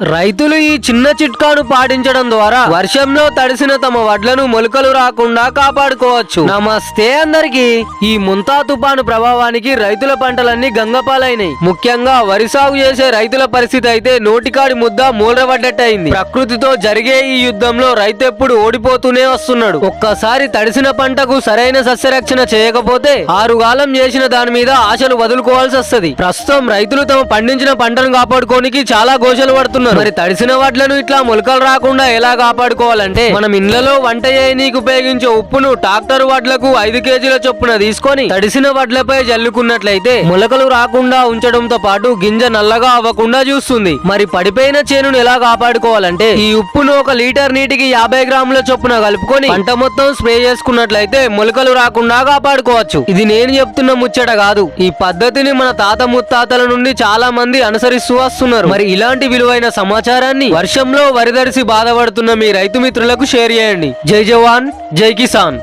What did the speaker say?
రైతులు ఈ చిన్న చిట్కాను పాటించడం ద్వారా వర్షంలో తడిసిన తమ వడ్లను మొలకలు రాకుండా కాపాడుకోవచ్చు. నమస్తే అందరికి. ఈ ముంతా తుపాను ప్రభావానికి రైతుల పంటలన్నీ గంగపాలైనాయి. ముఖ్యంగా వరి సాగు చేసే రైతుల పరిస్థితి అయితే నోటికాడి ముద్ద మూలపడ్డట్టయింది ప్రకృతితో జరిగే ఈ యుద్ధంలో రైతు ఎప్పుడు ఓడిపోతూనే వస్తున్నాడు. ఒక్కసారి తడిసిన పంటకు సరైన సస్యరక్షణ చేయకపోతే ఆరుగాలం చేసిన దాని మీద ఆశలు వదులుకోవాల్సి వస్తుంది ప్రస్తుతం రైతులు తమ పండించిన పంటను కాపాడుకోనికి చాలా గోషలు పడుతున్నారు. మరి తడిసిన వడ్లను ఇట్లా మొలకలు రాకుండా ఎలా కాపాడుకోవాలంటే మనం ఇండ్లలో వంట చేయనీకి ఉపయోగించే ఉప్పును ట్రాక్టర్ వడ్లకు ఐదు కేజీల చొప్పున తీసుకొని తడిసిన వడ్లపై జల్లుకున్నట్లయితే మొలకలు రాకుండా ఉంచడంతో పాటు గింజ నల్లగా అవ్వకుండా చూస్తుంది. మరి పడిపోయిన చేనును ఎలా కాపాడుకోవాలంటే ఈ ఉప్పును ఒక లీటర్ నీటికి యాభై గ్రాముల చొప్పున కలుపుకొని పంట మొత్తం స్ప్రే చేసుకున్నట్లయితే మొలకలు రాకుండా కాపాడుకోవచ్చు. ఇది నేను చెప్తున్న ముచ్చట కాదు. ఈ పద్ధతిని మన తాత ముత్తాతల నుండి చాలా మంది అనుసరిస్తూ వస్తున్నారు. మరి ఇలాంటి విలువైన సమాచారాన్ని వర్షంలో వరిదడిసి బాధపడుతున్న మీ రైతు మిత్రులకు షేర్ చేయండి. జై జవాన్ జై కిసాన్.